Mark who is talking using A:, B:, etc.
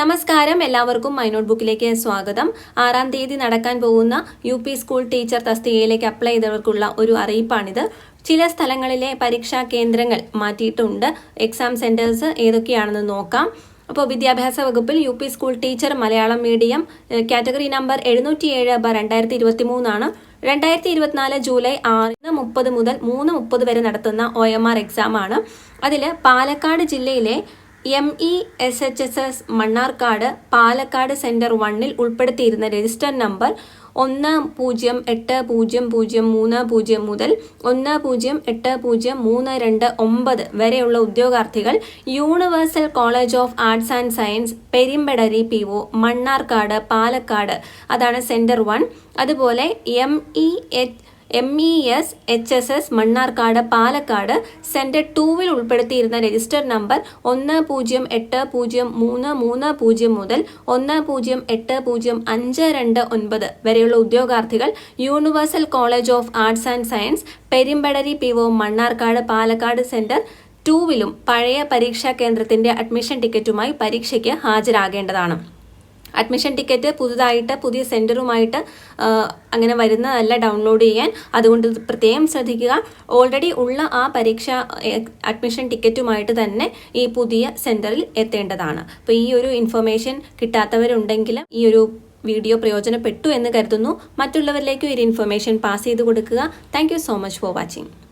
A: നമസ്കാരം. എല്ലാവർക്കും my not ബുക്കിലേക്ക് സ്വാഗതം. ആറാം തീയതി നടക്കാൻ പോകുന്ന യു പി സ്കൂൾ ടീച്ചർ തസ്തികയിലേക്ക് അപ്ലൈ ചെയ്തവർക്കുള്ള ഒരു അറിയിപ്പാണിത്. ചില സ്ഥലങ്ങളിലെ പരീക്ഷാ കേന്ദ്രങ്ങൾ മാറ്റിയിട്ടുണ്ട്. എക്സാം സെന്റേഴ്സ് ഏതൊക്കെയാണെന്ന് നോക്കാം. അപ്പോൾ വിദ്യാഭ്യാസ വകുപ്പിൽ U P school teacher Malayalam medium category number എഴുന്നൂറ്റി ഏഴ് ബ രണ്ടായിരത്തി ഇരുപത്തി മൂന്നാണ് രണ്ടായിരത്തി ഇരുപത്തിനാല് ജൂലൈ ആറിന് മുപ്പത് മുതൽ മൂന്ന് മുപ്പത് വരെ നടത്തുന്ന ഒ എം ആർ എക്സാം ആണ്. അതിൽ പാലക്കാട് ജില്ലയിലെ M E S H S S Mannarkkad Palakkad centre വണ്ണിൽ ഉൾപ്പെടുത്തിയിരുന്ന രജിസ്റ്റർ നമ്പർ ഒന്ന് പൂജ്യം എട്ട് പൂജ്യം പൂജ്യം മൂന്ന് പൂജ്യം മുതൽ ഒന്ന് പൂജ്യം എട്ട് പൂജ്യം മൂന്ന് രണ്ട് ഒമ്പത് വരെയുള്ള ഉദ്യോഗാർത്ഥികൾ universal college of arts and science Perimbadari P O Mannarkkad Palakkad അതാണ് സെന്റർ വൺ. അതുപോലെ M E H M E S H S S Mannarkkad Palakkad centre ടൂവിൽ ഉൾപ്പെടുത്തിയിരുന്ന രജിസ്റ്റർ നമ്പർ ഒന്ന് പൂജ്യം എട്ട് പൂജ്യം മൂന്ന് മൂന്ന് പൂജ്യം മുതൽ ഒന്ന് പൂജ്യം എട്ട് പൂജ്യം അഞ്ച് രണ്ട് ഒൻപത് വരെയുള്ള ഉദ്യോഗാർത്ഥികൾ universal college of arts and science Perimbadari P O Mannarkkad Palakkad centre ടൂവിലും പഴയ പരീക്ഷാ കേന്ദ്രത്തിന്റെ അഡ്മിഷൻ ടിക്കറ്റുമായി പരീക്ഷയ്ക്ക് ഹാജരാകേണ്ടതാണ്. അഡ്മിഷൻ ടിക്കറ്റ് പുതുതായിട്ട് പുതിയ സെന്ററുമായിട്ട് അങ്ങനെ വരുന്നതല്ല ഡൗൺലോഡ് ചെയ്യാൻ. അതുകൊണ്ട് പ്രത്യേകം ശ്രദ്ധിക്കുക. ഓൾറെഡി ഉള്ള ആ പരീക്ഷ അഡ്മിഷൻ ടിക്കറ്റുമായിട്ട് തന്നെ ഈ പുതിയ സെന്ററിൽ എത്തേണ്ടതാണ്. അപ്പോൾ ഈ ഒരു ഇൻഫർമേഷൻ കിട്ടാത്തവരുണ്ടെങ്കിൽ ഈ ഒരു വീഡിയോ പ്രയോജനപ്പെട്ടു എന്ന് കരുതുന്നു. മറ്റുള്ളവരിലേക്കും ഈ ഇൻഫർമേഷൻ പാസ് ചെയ്ത് കൊടുക്കുക. Thank so much for watching